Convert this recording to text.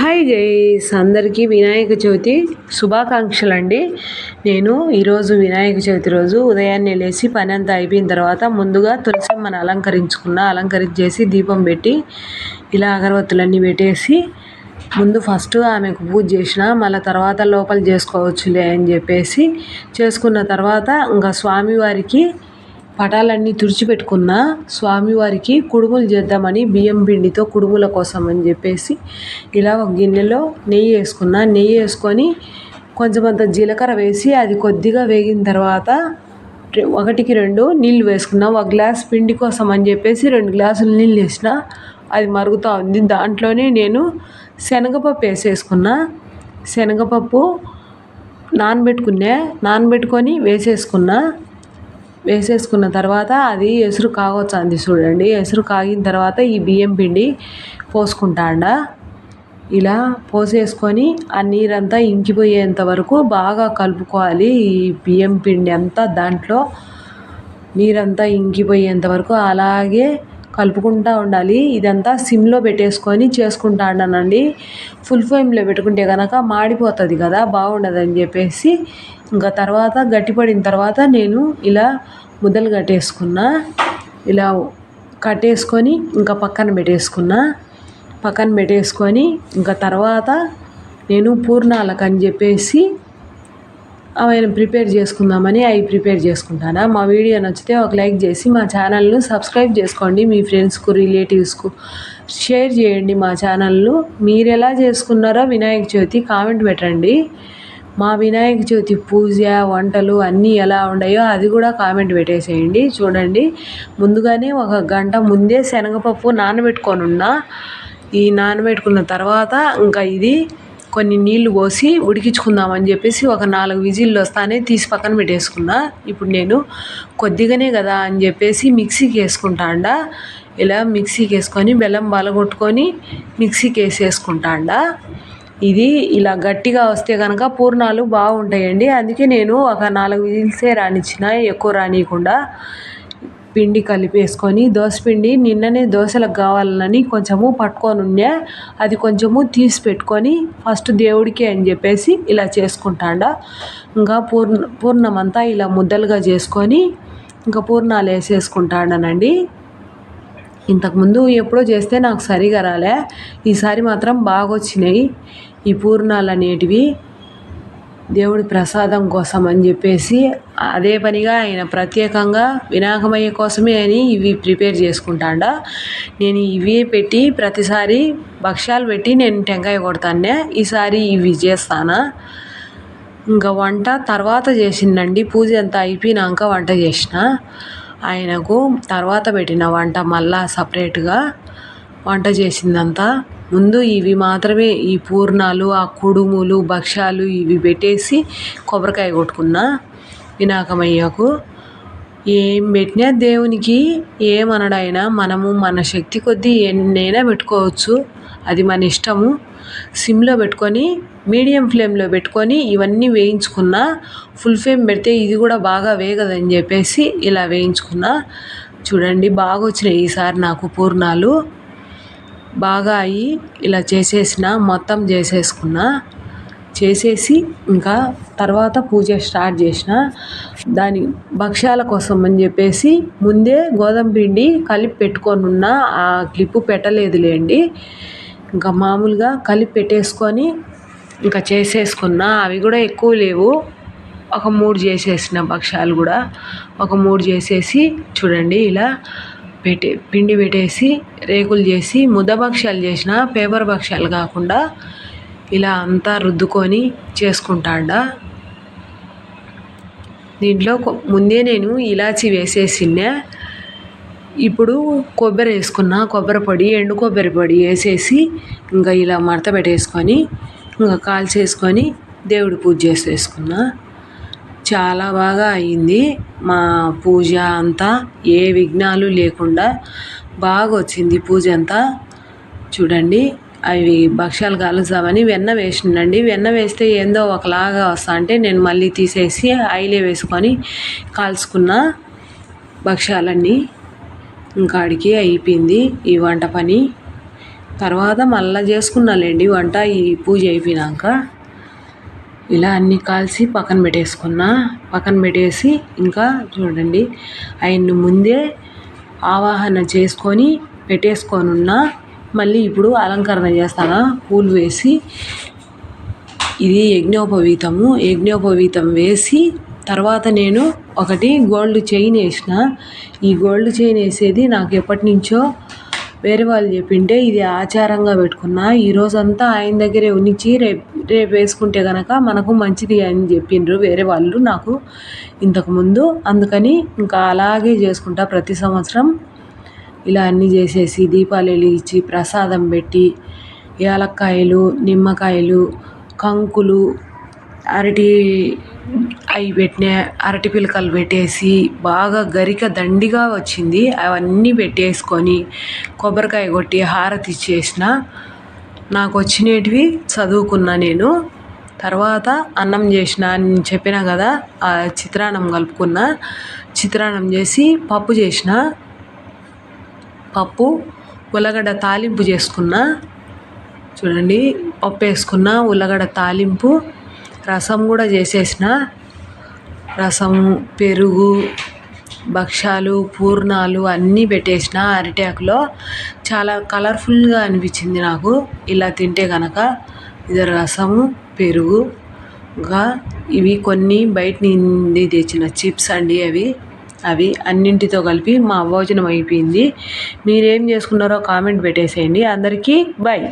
Hi guys అందరికీ వినాయక చవితి శుభాకాంక్షలు అండి నేను ఈరోజు వినాయక చవితి రోజు ఉదయాన్నే లేచి పని అంతా అయిపోయిన తర్వాత ముందుగా తులసమ్మని అలంకరించుకున్న అలంకరించేసి దీపం పెట్టి ఇలా అగరవత్తులన్నీ పెట్టేసి ముందు ఫస్ట్ ఆమెకు పూజ చేసిన మళ్ళీ తర్వాత లోపల చేసుకోవచ్చులే అని చెప్పేసి చేసుకున్న తర్వాత ఇంకా స్వామివారికి పటాలన్నీ తుడిచిపెట్టుకున్న స్వామివారికి కుడుములు చేద్దామని బియ్యం పిండితో కుడుముల కోసం అని చెప్పేసి ఇలా ఒక గిన్నెలో నెయ్యి వేసుకున్న. నెయ్యి వేసుకొని కొంచెం అంత జీలకర్ర వేసి అది కొద్దిగా వేగిన తర్వాత ఒకటికి రెండు నీళ్ళు వేసుకున్నా. ఒక గ్లాస్ పిండి కోసం అని చెప్పేసి రెండు గ్లాసులు నీళ్ళు వేసిన అది మరుగుతూ ఉంది. దాంట్లోనే నేను శనగపప్పు వేసేసుకున్నా. శనగపప్పు నానబెట్టుకునే నానబెట్టుకొని వేసేసుకున్నా. వేసేసుకున్న తర్వాత అది ఎసురు కాగొచ్చింది చూడండి. ఎసురు కాగిన తర్వాత ఈ బియ్యం పిండి పోసుకుంటాండ. ఇలా పోసేసుకొని ఆ నీరంతా ఇంకిపోయేంత వరకు బాగా కలుపుకోవాలి ఈ బియ్యం పిండి అంతా దాంట్లో. నీరంతా ఇంకిపోయేంత వరకు అలాగే కలుపుకుంటూ ఉండాలి. ఇదంతా సిమ్లో పెట్టేసుకొని చేసుకుంటా ఉన్నానండి ఫుల్ ఫ్లేమ్లో పెట్టుకుంటే కనుక మాడిపోతుంది కదా బాగుండదని చెప్పేసి. ఇంకా తర్వాత గట్టిపడిన తర్వాత నేను ఇలా ముద్దలు కట్టేసుకున్నా. ఇలా కట్టేసుకొని ఇంకా పక్కన పెట్టేసుకున్నా. పక్కన పెట్టేసుకొని ఇంకా తర్వాత నేను పూర్ణాలకు అని చెప్పేసి ఆయన ప్రిపేర్ చేసుకుందామని అవి ప్రిపేర్ చేసుకుంటాను? మా వీడియో నచ్చితే ఒక లైక్ చేసి మా ఛానల్ను సబ్స్క్రైబ్ చేసుకోండి. మీ ఫ్రెండ్స్కు రిలేటివ్స్కు షేర్ చేయండి మా ఛానల్ను. మీరు ఎలా చేసుకున్నారో వినాయక చవితి కామెంట్ పెట్టండి. మా వినాయక చవితి పూజ వంటలు అన్నీ ఎలా ఉన్నాయో అది కూడా కామెంట్ పెట్టేసేయండి. చూడండి ముందుగానే ఒక గంట ముందే శనగపప్పు నానబెట్టుకొని ఉన్నా. ఈ నానబెట్టుకున్న తర్వాత ఇంకా ఇది కొన్ని నీళ్ళు పోసి ఉడికించుకుందామని చెప్పేసి ఒక నాలుగు విజిల్లు వస్తానే తీసి పక్కన పెట్టేసుకున్నా. ఇప్పుడు నేను కొద్దిగానే కదా అని చెప్పేసి మిక్సీకి వేసుకుంటాండ ఇలా మిక్సీకి వేసుకొని బెల్లం బలగొట్టుకొని మిక్సీకి వేసేసుకుంటాండ ఇది ఇలా గట్టిగా వస్తే కనుక పూర్ణాలు బాగుంటాయండి. అందుకే నేను ఒక నాలుగు విజిల్సే రానిచ్చిన ఎక్కువ రానియకుండా పిండి కలిపేసుకొని పిండి నిన్ననే దోశలకు కావాలని కొంచెము పట్టుకొని ఉండే అది కొంచెము తీసి పెట్టుకొని ఫస్ట్ దేవుడికి అని చెప్పేసి ఇలా చేసుకుంటాండ. ఇంకా పూర్ణ పూర్ణం అంతా ఇలా ముద్దలుగా చేసుకొని ఇంకా పూర్ణాలు వేసేసుకుంటాడనండి. ఇంతకుముందు ఎప్పుడో చేస్తే నాకు సరిగా రాలే. ఈసారి మాత్రం బాగా వచ్చినాయి ఈ పూర్ణాలు అనేటివి. దేవుడి ప్రసాదం కోసం అని చెప్పేసి అదే పనిగా ఆయన ప్రత్యేకంగా వినాయకమయ్య కోసమే అని ఇవి ప్రిపేర్ చేసుకుంటాండ. నేను ఇవి పెట్టి ప్రతిసారి భక్ష్యాలు పెట్టి నేను టెంకాయ కొడతానే ఈసారి ఇవి చేస్తానా? ఇంకా వంట తర్వాత చేసిందండి. పూజ అంతా అయిపోయినాక వంట చేసిన. ఆయనకు తర్వాత పెట్టిన వంట మళ్ళా సపరేట్గా వంట చేసిందంతా. ముందు ఇవి మాత్రమే ఈ పూర్ణాలు ఆ కుడుములు భక్ష్యాలు ఇవి పెట్టేసి కొబ్బరికాయ కొట్టుకున్నా వినాకమయ్యకు. ఏం పెట్టినా దేవునికి ఏమనడైనా మనము మన శక్తి కొద్దీ ఎన్నైనా పెట్టుకోవచ్చు. అది మన ఇష్టము. సిమ్లో పెట్టుకొని మీడియం ఫ్లేమ్లో పెట్టుకొని ఇవన్నీ వేయించుకున్న ఫుల్ ఫ్లేమ్ పెడితే ఇది కూడా బాగా వేగదని చెప్పేసి ఇలా వేయించుకున్నా. చూడండి బాగా వచ్చినాయి ఈసారి నాకు పూర్ణాలు. బాగా అయ్యి ఇలా చేసేసిన మొత్తం చేసేసుకున్న చేసేసి ఇంకా తర్వాత పూజ స్టార్ట్ చేసిన. దాని భక్ష్యాల కోసం అని చెప్పేసి ముందే గోధుమ పిండి కలిపి పెట్టుకొని ఉన్న ఆ క్లిప్పు పెట్టలేదులేండి. ఇంకా మామూలుగా కలిపి పెట్టేసుకొని ఇంకా చేసేసుకున్న. అవి కూడా ఎక్కువ లేవు. ఒక మూడు చేసేసిన భక్ష్యాలు కూడా. ఒక మూడు చేసేసి చూడండి ఇలా పెట్టి పిండి పెట్టేసి రేకులు చేసి ముద్ద భక్ష్యాలు చేసిన పేపర్ భక్ష్యాలు కాకుండా ఇలా అంతా రుద్దుకొని చేసుకుంటాడ. దీంట్లో ముందే నేను ఇలాచి వేసేసినా ఇప్పుడు కొబ్బరి వేసుకున్న కొబ్బరి పొడి ఎండు కొబ్బరి పొడి వేసేసి ఇంకా ఇలా మడత పెట్టేసుకొని ఇంకా కాల్చేసుకొని దేవుడి పూజ చేసేసుకున్నా. చాలా బాగా అయింది మా పూజ అంతా ఏ విఘ్నాలు లేకుండా బాగా వచ్చింది పూజ అంతా. చూడండి అవి భక్ష్యాలు కాలుస్తామని వెన్న వేసిండండి వెన్న వేస్తే ఏందో ఒకలాగా వస్తా అంటే నేను మళ్ళీ తీసేసి ఆయిలే వేసుకొని కాల్చుకున్న భక్ష్యాలన్నీ ఇంకాడికి అయిపోయింది ఈ వంట పని. తర్వాత మళ్ళీ చేసుకున్నాలేండి వంట ఈ పూజ అయిపోయినాక. ఇలా అన్నీ కాల్చి పక్కన పెట్టేసుకున్నా. పక్కన పెట్టేసి ఇంకా చూడండి ఆయన్ని ముందే ఆవాహన చేసుకొని పెట్టేసుకొని మళ్ళీ ఇప్పుడు అలంకరణ చేస్తాను? పూలు వేసి ఇది యజ్ఞోపవీతము. యజ్ఞోపవీతం వేసి తర్వాత నేను ఒకటి గోల్డ్ చైన్ వేసిన. ఈ గోల్డ్ చైన్ వేసేది నాకు ఎప్పటి నుంచో వేరే వాళ్ళు చెప్పింటే ఇది ఆచారంగా పెట్టుకున్నా. ఈ రోజంతా ఆయన దగ్గరే ఉన్నిచ్చి రేపు రేపు వేసుకుంటే కనుక మనకు మంచిది అని చెప్పిండ్రు వేరే వాళ్ళు నాకు ఇంతకుముందు అందుకని ఇంకా అలాగే చేసుకుంటా ప్రతి సంవత్సరం ఇలా అన్నీ చేసేసి దీపాలు వెలిగించి ప్రసాదం పెట్టి యాలక్కాయలు నిమ్మకాయలు కంకులు అరటి అవి పెట్టిన అరటి పిలకలు పెట్టేసి బాగా గరిక దండిగా వచ్చింది. అవన్నీ పెట్టేసుకొని కొబ్బరికాయ కొట్టి హారతి ఇచ్చేసిన. నాకు వచ్చినవి చదువుకున్నా నేను. తర్వాత అన్నం చేసిన అని చెప్పిన కదా ఆ చిత్రాన్నం కలుపుకున్న. చిత్రాన్నం చేసి పప్పు చేసిన. పప్పు ఉల్లగడ్డ తాలింపు చేసుకున్న. చూడండి పప్పు వేసుకున్న ఉల్లగడ్డ తాలింపు. రసం కూడా చేసేసిన. రసము పెరుగు భక్షాలు పూర్ణాలు అన్నీ పెట్టేసిన అరిటాకులో. చాలా కలర్ఫుల్గా అనిపించింది నాకు. ఇలా తింటే కనుక ఇది రసము పెరుగుగా ఇవి కొన్ని బయట నుండి తెచ్చిన చిప్స్ అండి అవి. అవి అన్నింటితో కలిపి మా భోజనం అయిపోయింది. మీరేం చేసుకున్నారో కామెంట్ పెట్టేసేయండి. అందరికీ బై.